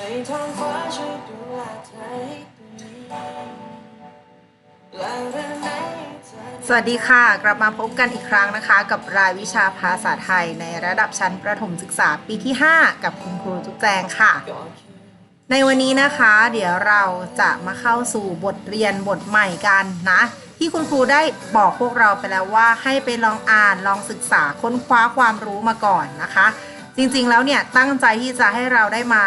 ให้ท้องฟ้าช่วยดูแลเธอให้ดีและเรื่องไหนเธอ สวัสดีค่ะ กลับมาพบกันอีกครั้งนะคะ กับรายวิชาภาษาไทยในระดับชั้นประถมศึกษาปีที่ 5 กับคุณครูจุ๊บแจงค่ะ ในวันนี้นะคะ เดี๋ยวเราจะมาเข้าสู่บทเรียนบทใหม่กันนะ ที่คุณครูได้บอกพวกเราไปแล้วว่า ให้ไปลองอ่านลองศึกษาค้นคว้าความรู้มาก่อนนะคะ จริงๆแล้วเนี่ยตั้งใจที่จะให้เราได้มา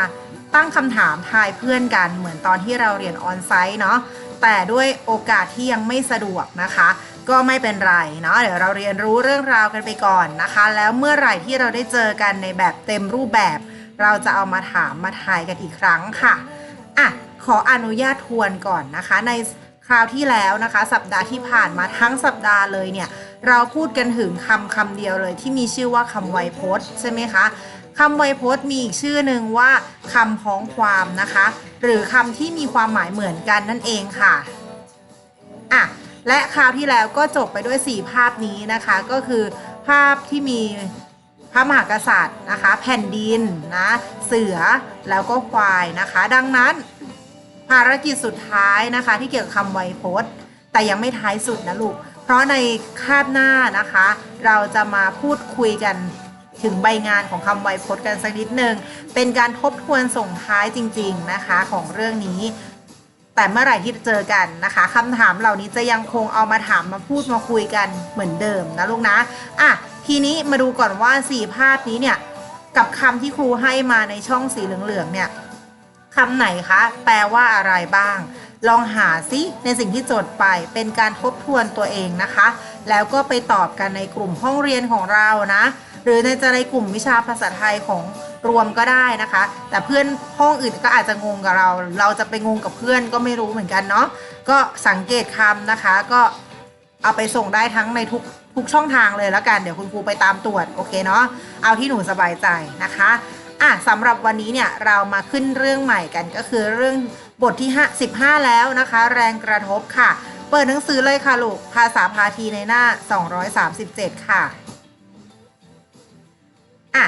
ตั้งคำถามทายเพื่อนกันเหมือนตอนที่เราเรียนออนไซต์เนาะแต่ด้วยโอกาสที่ยังไม่สะดวกนะคะ ก็ไม่เป็นไรเนาะเดี๋ยวเราเรียนรู้เรื่องราวกันไปก่อนนะคะ แล้วเมื่อไหร่ที่เราได้เจอกันในแบบเต็มรูปแบบ เราจะเอามาถามมาทายกันอีกครั้งค่ะอะขออนุญาตทวนก่อนนะคะ ในคราวที่แล้วนะคะ สัปดาห์ที่ผ่านมาทั้งสัปดาห์เลยเนี่ยเราพูดกันถึงคำคำเดียวเลยที่มีชื่อว่าคำไวยพจน์ใช่ไหมคะ คำไวยพจน์มีอีกชื่อหนึ่งว่าคำพ้องความนะคะ หรือคำที่มีความหมายเหมือนกันนั่นเองค่ะอะและคราวที่แล้วก็จบไปด้วย 4 ภาพนี้นะคะ ก็คือภาพที่มีพระมหากษัตริย์นะคะ แผ่นดินนะเสือแล้วก็ควายนะคะ ดังนั้น ภารกิจสุดท้ายนะคะ ที่เกี่ยวกับคำไวยพจน์ แต่ยังไม่ท้ายสุดนะลูก เพราะในคาบหน้านะคะ เราจะมาพูดคุยกัน ถึงใบงานของคำไวยพจน์กันสักนิดหนึ่งเป็นการทบทวนส่งท้ายจริง ๆ นะคะของเรื่องนี้ แต่เมื่อไหร่ที่เจอกันนะคะคำถามเหล่านี้จะยังคงเอามาถามมาพูดมาคุยกันเหมือนเดิมนะลูกนะอะทีนี้มาดูก่อนว่าสี่ภาพนี้เนี่ยกับคำที่ครูให้มาในช่องสีเหลืองๆเนี่ยคำไหนคะ แปลว่าอะไรบ้าง ลองหาซิในสิ่งที่จดไปเป็นการทบทวนตัวเองนะคะ แล้วก็ไปตอบกันในกลุ่มห้องเรียนของเรานะ หรือในจะในกลุ่มวิชาภาษาไทยของรวมก็ได้นะคะ แต่เพื่อนห้องอื่นก็อาจจะงงกับเรา เราจะไปงงกับเพื่อนก็ไม่รู้เหมือนกันเนาะก็สังเกตคำนะคะ ก็เอาไปส่งได้ทั้งในทุกทุกช่องทางเลยแล้วกันเดี๋ยวคุณครูไปตามตรวจโอเคเนาะเอาที่หนูสบายใจนะคะอะสำหรับวันนี้เนี่ยเรามาขึ้นเรื่องใหม่กันก็คือเรื่องบทที่5 15 แล้วนะคะ แรงกระทบค่ะ เปิดหนังสือเลยค่ะลูกภาษาพาทีในหน้า 237 ค่ะ อะ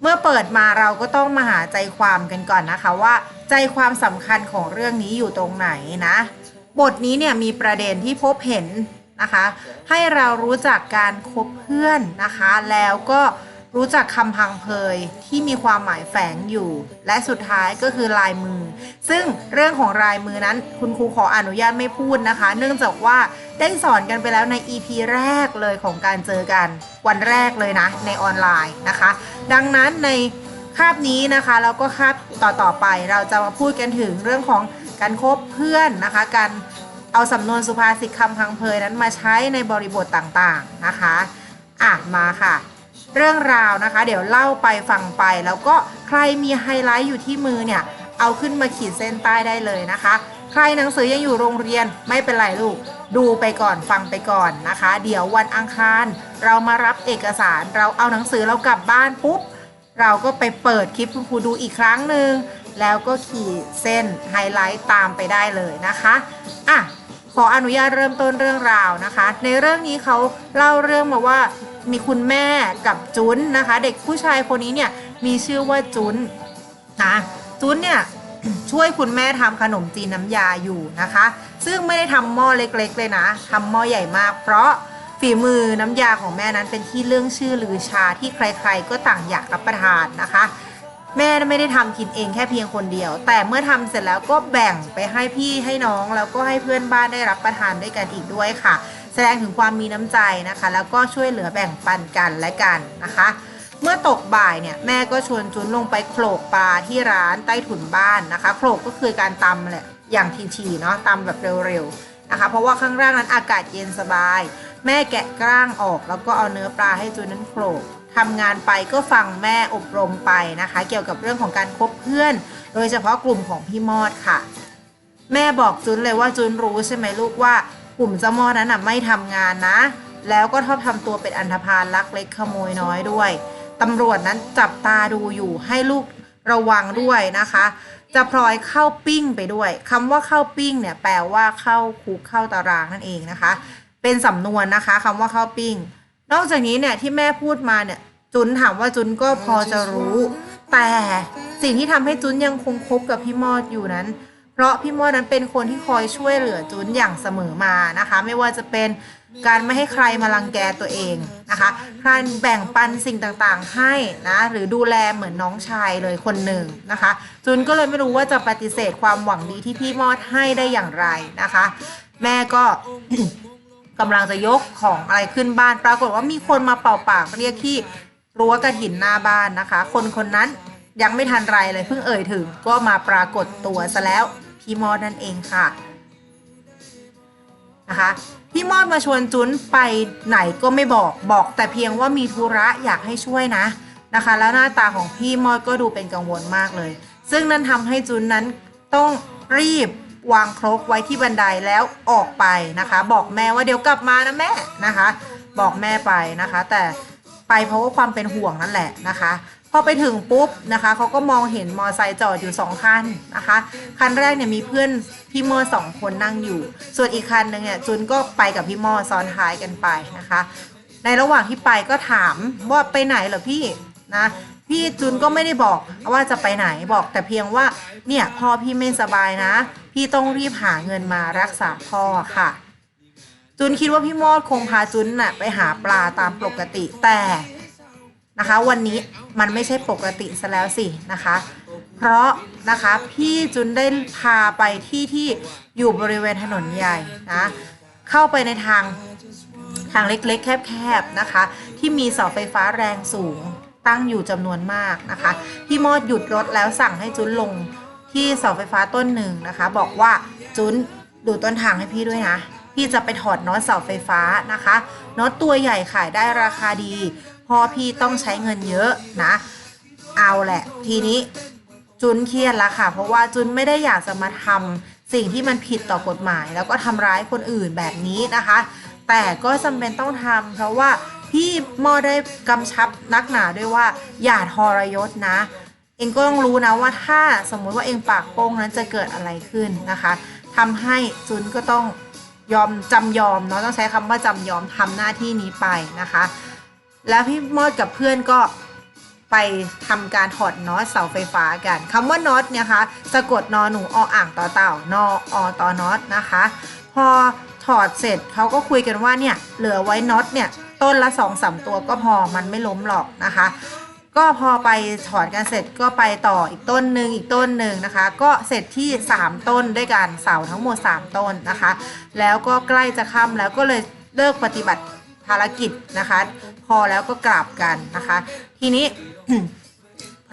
เมื่อเปิดมาเราก็ต้องมาหาใจความกันก่อนนะคะว่า ใจความสำคัญของเรื่องนี้อยู่ตรงไหนนะ บทนี้เนี่ยมีประเด็นที่พบเห็นนะคะ ให้เรารู้จักการคบเพื่อนนะคะ แล้วก็รู้จักคำพังเพยที่มีความหมายแฝงอยู่ และสุดท้ายก็คือลายมือ ซึ่งเรื่องของลายมือนั้นคุณครูขออนุญาตไม่พูดนะคะ เนื่องจากว่า ได้สอนกันไปแล้วใน EP แรกเลยของการเจอกันวันแรกเลยนะ ในออนไลน์นะคะ ดังนั้นในคาบนี้นะคะแล้วก็คาบต่อต่อๆไปเราจะมาพูดกันถึงเรื่องของการคบเพื่อนนะคะการเอาสำนวนสุภาษิตคำพังเพยนั้นมาใช้ในบริบทต่างๆนะคะอะมาค่ะ เรื่องราวนะคะ เดี๋ยวเล่าไปฟังไป แล้วก็ใครมีไฮไลท์อยู่ที่มือเนี่ย เอาขึ้นมาขีดเส้นใต้ได้เลยนะคะ ใครหนังสือยังอยู่โรงเรียนไม่เป็นไรลูก ดูไปก่อนฟังไปก่อนนะคะ เดี๋ยววันอังคาร เรามารับเอกสารเราเอาหนังสือเรากลับบ้านปุ๊บ เราก็ไปเปิดคลิปคุณครูดูอีกครั้งหนึ่งแล้วก็ขีดเส้นไฮไลท์ตามไปได้เลยนะคะอะขออนุญาตเริ่มต้นเรื่องราวนะคะ ในเรื่องนี้เขาเล่าเรื่องมาว่ามีคุณแม่กับจุนนะคะ เด็กผู้ชายคนนี้เนี่ยมีชื่อว่าจุนนะจุนเนี่ย ช่วยคุณแม่ทำขนมจีนน้ำยาอยู่นะคะ ซึ่งไม่ได้ทำหม้อเล็กๆ เลยนะทำหม้อใหญ่มาก เพราะฝีมือน้ำยาของแม่นั้นเป็นที่เรื่องชื่อลือชาที่ใครๆ ก็ต่างอยากรับประทานนะคะ แม่ไม่ได้ทำกินเองแค่เพียงคนเดียว แต่เมื่อทำเสร็จแล้วก็แบ่งไปให้พี่ให้น้องแล้วก็ให้เพื่อนบ้านได้รับประทานด้วยกันอีกด้วยค่ะ แสดงถึงความมีน้ำใจนะคะ แล้วก็ช่วยเหลือแบ่งปันกันและกันนะคะ เมื่อตกบ่ายเนี่ยแม่ก็ชวนจุนลงไปโขลกปลาที่ร้านใต้ถุนบ้านนะคะโขลกก็คือการตำแหละอย่างทีๆเนาะตำแบบเร็วๆนะคะ เพราะว่าข้างล่างนั้นอากาศเย็นสบาย แม่แกะกล้างออก แล้วก็เอาเนื้อปลาให้จุนนั้นโขลกทำงานไปก็ฟังแม่อบรมไปนะคะ เกี่ยวกับเรื่องของการคบเพื่อน โดยเฉพาะกลุ่มของพี่มอดค่ะ แม่บอกจุนเลยว่าจุนรู้ใช่ไหมลูกว่ากลุ่มเจ้ามอดนั้นน่ะไม่ทำงานนะ แล้วก็ชอบทำตัวเป็นอันธพาลลักเล็กขโมยน้อยด้วย ตำรวจนั้นจับตาดูอยู่ให้ลูกระวังด้วยนะคะ จะพลอยเข้าปิ้งไปด้วยคำว่าเข้าปิ้งเนี่ยแปลว่าเข้าคุกเข้าตารางนั่นเองนะคะ เป็นสำนวนนะคะคำว่าเข้าปิ้ง นอกจากนี้เนี่ยที่แม่พูดมาเนี่ยจุนถามว่าจุนก็พอจะรู้ แต่สิ่งที่ทำให้จุนยังคงคบกับพี่มอดอยู่นั้น เพราะพี่มอดนั้นเป็นคนที่คอยช่วยเหลือจุนอย่างเสมอมานะคะ ไม่ว่าจะเป็น การไม่ให้ใครมารังแกตัวเองนะคะการแบ่งปันสิ่งต่างๆให้นะหรือดูแลเหมือนน้องชายเลยคนหนึ่งนะคะ จุนก็เลยไม่รู้ว่าจะปฏิเสธความหวังดีที่พี่มอดให้ได้อย่างไรนะคะ แม่ก็กำลังจะยกของอะไรขึ้นบ้าน ปรากฏว่ามีคนมาเป่าปากเรียกที่รั้วกระถินหน้าบ้านนะคะ คนคนนั้นยังไม่ทันไรเลยเพิ่งเอ่ยถึง ก็มาปรากฏตัวซะแล้วพี่มอดนั่นเองค่ะ นะคะพี่มอดมาชวนจุนไปไหนก็ไม่บอกบอกแต่เพียงว่ามีธุระอยากให้ช่วยนะนะคะ แล้วหน้าตาของพี่มอดก็ดูเป็นกังวลมากเลย ซึ่งนั่นทำให้จุนนั้นต้องรีบวางครกไว้ที่บันไดแล้วออกไปนะคะ บอกแม่ว่าเดี๋ยวกลับมานะแม่นะคะ บอกแม่ไปนะคะ แต่ไปเพราะว่าความเป็นห่วงนั่นแหละนะคะ พอไปถึงปุ๊บนะคะเขาก็มองเห็นมอไซค์จอดอยู่สองคันนะคะคันแรกเนี่ยมีเพื่อนพี่มอสองคนนั่งอยู่ ส่วนอีกคันหนึ่งเนี่ยจุนก็ไปกับพี่มอซ้อนท้ายกันไปนะคะ ในระหว่างที่ไปก็ถามว่าไปไหนเหรอพี่นะพี่จุนก็ไม่ได้บอกว่าจะไปไหนบอกแต่เพียงว่าเนี่ยพ่อพี่ไม่สบายนะ พี่ต้องรีบหาเงินมารักษาพ่อค่ะ จุนคิดว่าพี่มอดคงพาจุนน่ะไปหาปลาตามปกติแต่ นะคะ วันนี้มันไม่ใช่ปกติซะแล้วสินะคะ เพราะนะคะพี่จุนได้พาไปที่ที่อยู่บริเวณถนนใหญ่นะเข้าไปในทางทางเล็กๆ แคบๆนะคะ ที่มีเสาไฟฟ้าแรงสูงตั้งอยู่จำนวนมากนะคะ พี่มอดหยุดรถแล้วสั่งให้จุนลงที่เสาไฟฟ้าต้นหนึ่งนะคะ บอกว่าจุนดูต้นทางให้พี่ด้วยนะ พี่จะไปถอดน็อตเสาไฟฟ้านะคะน็อตตัวใหญ่ขายได้ราคาดี พ่อพี่ต้องใช้เงินเยอะนะ เอาแหละ ทีนี้จุนเครียดละค่ะ เพราะว่าจุนไม่ได้อยากจะมาทำสิ่งที่มันผิดต่อกฎหมาย แล้วก็ทำร้ายคนอื่นแบบนี้นะคะ แต่ก็จำเป็นต้องทำเพราะว่าพี่มอได้กำชับนักหนาด้วยว่า อย่าทรยศนะ เองก็ต้องรู้นะว่าถ้าสมมุติว่าเองปากโป้งนั้นจะเกิดอะไรขึ้นนะคะทำให้จุนก็ต้องยอมจำยอมเนาะต้องใช้คำว่าจำยอมทำหน้าที่นี้ไปนะคะ แล้วพี่มอดกับเพื่อนก็ไปทำการถอดน็อตเสาไฟฟ้ากันคำว่าน็อตเนี่ยคะสะกดนอหนูออ่างต่อเต่านออต่อน็อตนะคะ พอถอดเสร็จเขาก็คุยกันว่าเนี่ยเหลือไว้น็อตเนี่ยต้นละสองสามตัวก็พอมันไม่ล้มหรอกนะคะ ก็พอไปถอดกันเสร็จก็ไปต่ออีกต้นหนึ่งอีกต้นหนึ่งนะคะ ก็เสร็จที่ 3 ต้นด้วยกันเสาทั้งหมด 3 ต้นนะคะ แล้วก็ใกล้จะค่ำแล้วก็เลยเลิกปฏิบัติารกิจนะคะ พอแล้วก็กลับกันนะคะ ทีนี้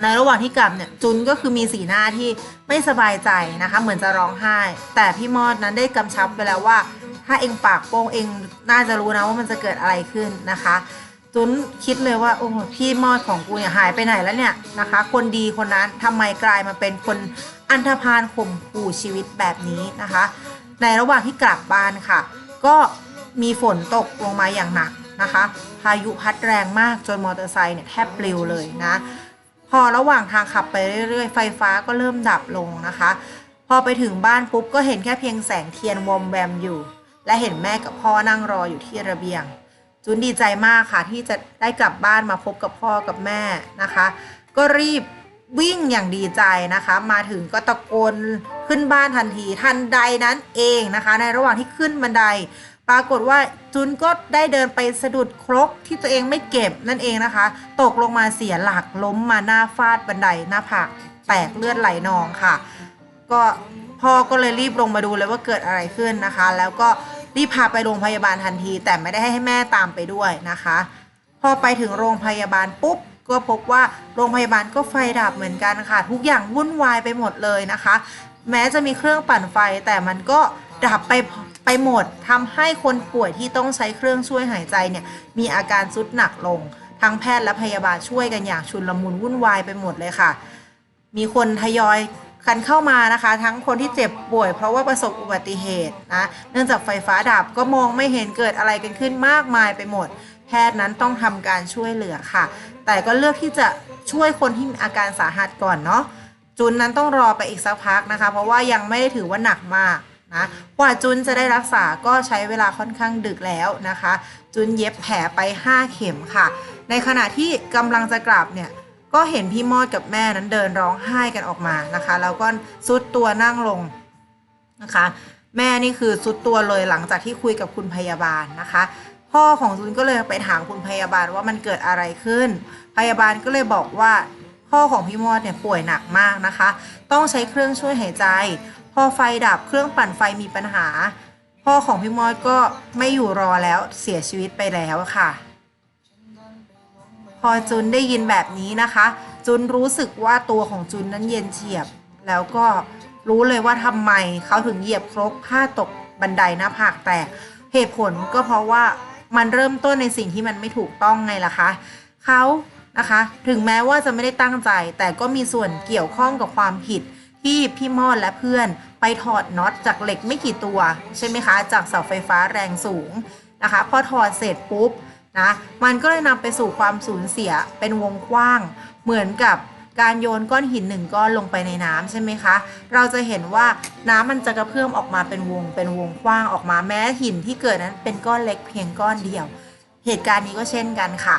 ในระหว่างที่กลับเนี่ยจุนก็คือมีสีหน้าที่ไม่สบายใจนะคะ เหมือนจะร้องไห้ แต่พี่มอดนั้นได้กำชับไปแล้วว่า ถ้าเองปากโป้งเองน่าจะรู้นะว่ามันจะเกิดอะไรขึ้นนะคะ จุนคิดเลยว่าโอ้โหพี่มอดของกูเนี่ยหายไปไหนแล้วเนี่ยนะคะ คนดีคนนั้นทำไมกลายมาเป็นคนอันธพาลข่มขู่ชีวิตแบบนี้นะคะ ในระหว่างที่กลับบ้านค่ะ ก็ มีฝนตกลงมาอย่างหนักนะคะพายุพัดแรงมากจนมอเตอร์ไซค์เนี่ยแทบปลิวเลยนะ พอระหว่างทางขับไปเรื่อยๆ ไฟฟ้าก็เริ่มดับลงนะคะ พอไปถึงบ้านปุ๊บก็เห็นแค่เพียงแสงเทียนวอมแวมอยู่ และเห็นแม่กับพ่อนั่งรออยู่ที่ระเบียง จุนดีใจมากค่ะที่จะได้กลับบ้านมาพบกับพ่อกับแม่นะคะ ก็รีบวิ่งอย่างดีใจนะคะ มาถึงก็ตะโกนขึ้นบ้านทันทีทันใดนั้นเองนะคะ ในระหว่างที่ขึ้นบันได ปรากฏว่าจุนก็ได้เดินไปสะดุดครกที่ตัวเองไม่เก็บนั่นเองนะคะ ตกลงมาเสียหลักล้มมาหน้าฟาดบันไดหน้าผากแตกเลือดไหลนองค่ะ ก็พ่อก็เลยรีบลงมาดูเลยว่าเกิดอะไรขึ้นนะคะ แล้วก็รีบพาไปโรงพยาบาลทันที แต่ไม่ได้ให้แม่ตามไปด้วยนะคะ พอไปถึงโรงพยาบาลปุ๊บก็พบว่าโรงพยาบาลก็ไฟดับเหมือนกันค่ะ ทุกอย่างวุ่นวายไปหมดเลยนะคะ แม้จะมีเครื่องปั่นไฟแต่มันก็ดับไป ไปหมดทำให้คนป่วยที่ต้องใช้เครื่องช่วยหายใจเนี่ยมีอาการสุดหนักลง ทั้งแพทย์และพยาบาลช่วยกันอย่างชุนลมุนวุ่นวายไปหมดเลยค่ะ มีคนทยอยกันเข้ามานะคะ ทั้งคนที่เจ็บป่วย เพราะว่าประสบอุบัติเหตุนะเนื่องจากไฟฟ้าดับก็มองไม่เห็นเกิดอะไรกันขึ้นมากมายไปหมด แพทย์นั้นต้องทำการช่วยเหลือค่ะ แต่ก็เลือกที่จะช่วยคนที่มีอาการสาหัสก่อนเนาะจุนนั้นต้องรอไปอีกสักพักนะคะ เพราะว่ายังไม่ได้ถือว่าหนักมาก นะกว่าจุนจะได้รักษาก็ใช้เวลาค่อนข้างดึกแล้วนะคะ จุนเย็บแผลไป 5 เข็มค่ะ ในขณะที่กำลังจะกลับเนี่ยก็เห็นพี่มอดกับแม่นั้นเดินร้องไห้กันออกมานะคะ แล้วก็ซุดตัวนั่งลงนะคะ แม่นี่คือซุดตัวเลยหลังจากที่คุยกับคุณพยาบาลนะคะ พ่อของซุนก็เลยไปถามคุณพยาบาลว่ามันเกิดอะไรขึ้น พยาบาลก็เลยบอกว่าพ่อของพี่มอดเนี่ยป่วยหนักมากนะคะ ต้องใช้เครื่องช่วยหายใจพอไฟดับเครื่องปั่นไฟมีปัญหา พ่อของพี่มอดก็ไม่อยู่รอแล้วเสียชีวิตไปแล้วค่ะ พอจุนได้ยินแบบนี้นะคะ จุนรู้สึกว่าตัวของจุนนั้นเย็นเฉียบ แล้วก็รู้เลยว่าทำไมเขาถึงเหยียบครกผ้าตกบันไดหน้าผากแตกเหตุผลก็เพราะว่ามันเริ่มต้นในสิ่งที่มันไม่ถูกต้องไงล่ะคะเขานะคะ ถึงแม้ว่าจะไม่ได้ตั้งใจ แต่ก็มีส่วนเกี่ยวข้องกับความผิด ที่พี่มอดและเพื่อนไปถอดน็อตจากเหล็กไม่กี่ตัว ใช่ไหมคะ จากเสาไฟฟ้าแรงสูงนะคะ พอถอดเสร็จปุ๊บนะมันก็เลยนำไปสู่ความสูญเสียเป็นวงกว้าง เหมือนกับการโยนก้อนหินหนึ่งก้อนลงไปในน้ำใช่ไหมคะ เราจะเห็นว่าน้ำมันจะกระเพื่อมออกมาเป็นวงเป็นวงกว้างออกมาแม้หินที่เกิดนั้นเป็นก้อนเล็กเพียงก้อนเดียว เหตุการณ์นี้ก็เช่นกันค่ะ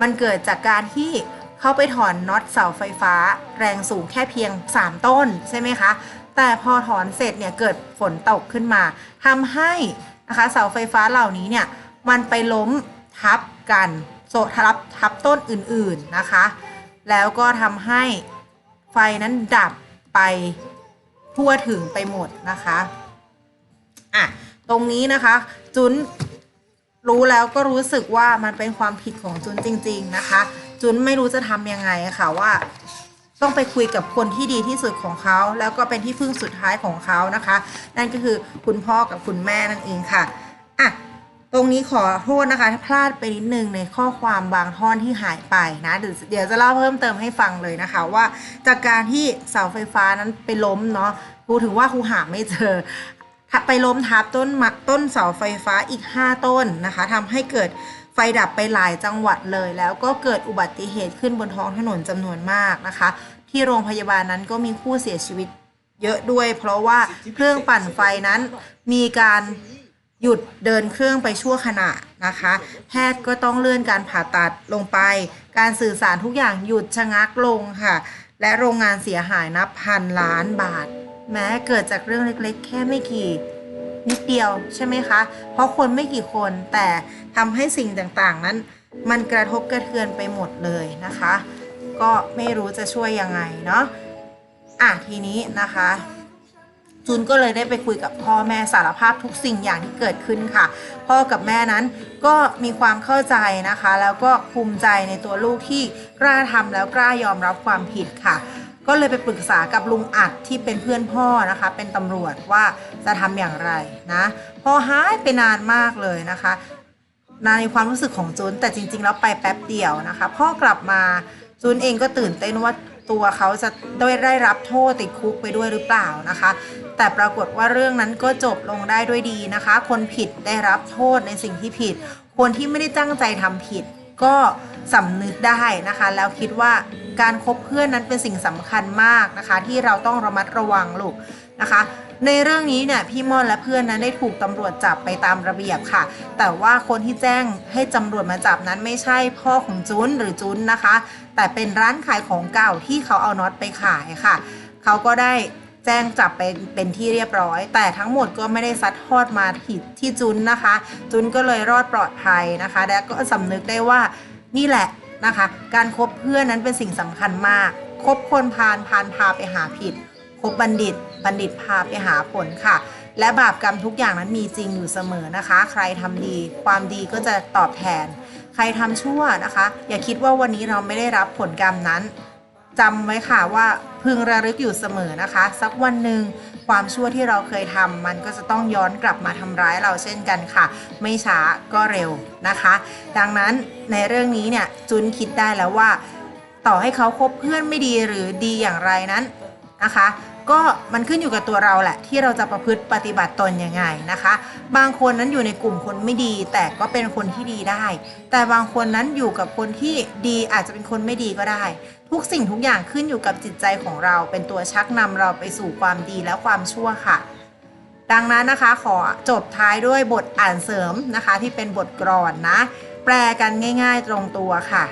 มันเกิดจากการที่ เขาไปถอนน็อตเสาไฟฟ้า แรงสูงแค่เพียง 3 ต้นใช่ไหมคะ แต่พอถอนเสร็จเนี่ยเกิดฝนตกขึ้นมาทำให้นะคะเสาไฟฟ้าเหล่านี้เนี่ยมันไปล้มทับกันโซทับทับต้นอื่นๆนะคะ แล้วก็ทำให้ไฟนั้นดับไปทั่วถึงไปหมดนะคะอะตรงนี้นะคะจุนรู้แล้วก็รู้สึกว่ามันเป็นความผิดของจุนจริง ๆ นะคะ จุนไม่รู้จะทำยังไงค่ะว่า ต้องไปคุยกับคนที่ดีที่สุดของเขา แล้วก็เป็นที่พึ่งสุดท้ายของเขานะคะ นั่นก็คือคุณพ่อกับคุณแม่นั่นเองค่ะอะตรงนี้ขอโทษนะคะพลาดไปนิดนึงในข้อความบางท่อนที่หายไปนะเดี๋ยวจะเล่าเพิ่มเติมให้ฟังเลยนะคะ ว่าจากการที่เสาไฟฟ้านั้นไปล้มเนาะครูถึงว่าครูหาไม่เจอไปล้มทับต้นต้นเสาไฟฟ้าอีก 5 ต้นนะคะทำให้เกิด ไฟดับไปหลายจังหวัดเลย แล้วก็เกิดอุบัติเหตุขึ้นบนท้องถนนจำนวนมากนะคะ ที่โรงพยาบาลนั้นก็มีผู้เสียชีวิตเยอะด้วย เพราะว่าเครื่องปั่นไฟนั้นมีการหยุดเดินเครื่องไปชั่วขณะนะคะ แพทย์ก็ต้องเลื่อนการผ่าตัดลงไป การสื่อสารทุกอย่างหยุดชะงักลงค่ะ และโรงงานเสียหายนับพันล้านบาท แม้เกิดจากเรื่องเล็กๆ แค่ไม่กี่ นิดเดียวใช่ไหมคะ เพราะคนไม่กี่คนแต่ทำให้สิ่งต่างๆ นั้น มันกระทบกระเทือนไปหมดเลยนะคะ ก็ไม่รู้จะช่วยยังไงเนาะอะทีนี้นะคะจูนก็เลยได้ไปคุยกับพ่อแม่สารภาพทุกสิ่งอย่างที่เกิดขึ้นค่ะ พ่อกับแม่นั้นก็มีความเข้าใจนะคะ แล้วก็ภูมิใจในตัวลูกที่กล้าทำแล้วกล้ายอมรับความผิดค่ะ ก็เลยไปปรึกษากับลุงอัดที่เป็นเพื่อนพ่อนะคะ เป็นตำรวจว่าจะทำอย่างไรนะพอหายไปนานมากเลยนะคะในความรู้สึกของจูนแต่จริง ๆ แล้วไปแป๊บเดียวนะคะ พ่อกลับมาจูนเองก็ตื่นเต้นว่าตัวเขาจะได้ได้รับโทษติดคุกไปด้วยหรือเปล่านะคะ แต่ปรากฏว่าเรื่องนั้นก็จบลงได้ด้วยดีนะคะ คนผิดได้รับโทษในสิ่งที่ผิด คนที่ไม่ได้ตั้งใจทำผิด ก็สำนึกได้นะคะ แล้วคิดว่า การคบเพื่อนนั้นเป็นสิ่งสำคัญมากนะคะ ที่เราต้องระมัดระวังลูกนะคะ ในเรื่องนี้เนี่ยพี่ม่อนและเพื่อนนั้นได้ถูกตำรวจจับไปตามระเบียบค่ะ แต่ว่าคนที่แจ้งให้ตำรวจมาจับนั้นไม่ใช่พ่อของจุนหรือจุนนะคะ แต่เป็นร้านขายของเก่าที่เขาเอาน็อตไปขายค่ะ เขาก็ได้แจ้งจับไปเป็นที่เรียบร้อย แต่ทั้งหมดก็ไม่ได้ซัดทอดมาที่ที่จุนนะคะ จุนก็เลยรอดปลอดภัยนะคะ และก็สำนึกได้ว่านี่แหละ นะคะ การคบเพื่อนนั้นเป็นสิ่งสำคัญมาก คบคนพาลพาลพาไปหาผิด คบบัณฑิต บัณฑิตพาไปหาผลค่ะ และบาปกรรมทุกอย่างนั้นมีจริงอยู่เสมอนะคะ ใครทำดี ความดีก็จะตอบแทน ใครทำชั่วนะคะ อย่าคิดว่าวันนี้เราไม่ได้รับผลกรรมนั้นจำไว้ค่ะว่าพึงระลึกอยู่เสมอนะคะ สักวันหนึ่ง ความชั่วที่เราเคยทำมันก็จะต้องย้อนกลับมาทำร้ายเราเช่นกันค่ะ ไม่ช้าก็เร็วนะคะ ดังนั้นในเรื่องนี้เนี่ยจุนคิดได้แล้วว่า ต่อให้เขาคบเพื่อนไม่ดีหรือดีอย่างไรนั้นนะคะ ก็มันขึ้นอยู่กับตัวเราแหละ ที่เราจะประพฤติปฏิบัติตนยังไงนะคะ บางคนนั้นอยู่ในกลุ่มคนไม่ดี แต่ก็เป็นคนที่ดีได้ แต่บางคนนั้นอยู่กับคนที่ดีอาจจะเป็นคนไม่ดีก็ได้ ทุกสิ่งทุกอย่างขึ้นอยู่กับจิตใจของเรา เป็นตัวชักนำเราไปสู่ความดีและความชั่วค่ะ ดังนั้นนะคะขอจบท้ายด้วยบทอ่านเสริมนะคะ ที่เป็นบทกลอนนะ แปลกันง่าย ๆตรงตัวค่ะ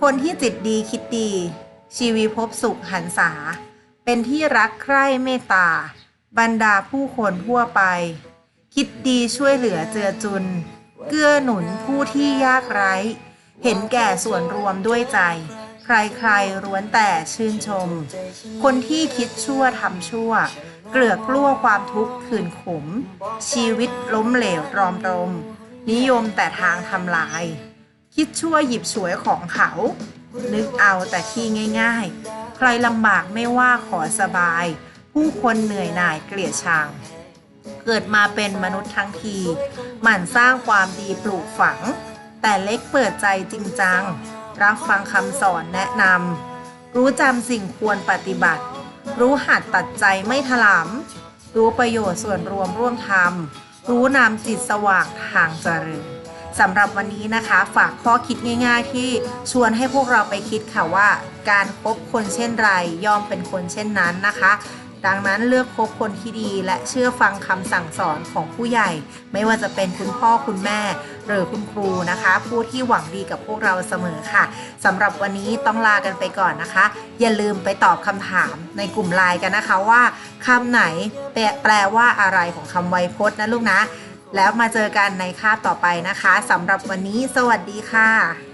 คนที่จิตดีคิดดีชีวิตพบสุขหันษา เป็นที่รักใคร่เมตตา บรรดาผู้คนทั่วไป คิดดีช่วยเหลือเจือจุน เกื้อหนุนผู้ที่ยากไร้ เห็นแก่ส่วนรวมด้วยใจ ใครๆร้วนแต่ชื่นชม คนที่คิดชั่วทำชั่ว เกลือกกลั้วความทุกข์ขืนขม ชีวิตล้มเหลวรอมรม นิยมแต่ทางทำลาย คิดชั่วหยิบฉวยของเขา นึกเอาแต่ที่ง่าย ๆ ใครลำบากไม่ว่าขอสบาย ผู้คนเหนื่อยหน่ายเกลียดชัง เกิดมาเป็นมนุษย์ทั้งที หมั่นสร้างความดีปลูกฝัง แต่เล็กเปิดใจจริงจัง รับฟังคำสอนแนะนำรู้จำสิ่งควรปฏิบัติ รู้หัดตัดใจไม่ถลำรู้ประโยชน์ส่วนรวมร่วมทำรู้นำจิตสว่างทางเจริญ สำหรับวันนี้นะคะ ฝากข้อคิดง่าย ๆ ที่ชวนให้พวกเราไปคิดค่ะว่า การคบคนเช่นไรย่อมเป็นคนเช่นนั้นนะคะ ดังนั้นเลือกคบคนที่ดีและเชื่อฟังคำสั่งสอนของผู้ใหญ่ ไม่ว่าจะเป็นคุณพ่อคุณแม่ หรือคุณครูนะคะ ผู้ที่หวังดีกับพวกเราเสมอค่ะสำหรับวันนี้ต้องลากันไปก่อนนะคะ อย่าลืมไปตอบคำถามในกลุ่มไลน์กันนะคะว่าคำไหนแปลแปลว่าอะไรของคำไวยพจน์นะลูกนะ แล้วมาเจอกันในคาบต่อไปนะคะสำหรับวันนี้สวัสดีค่ะ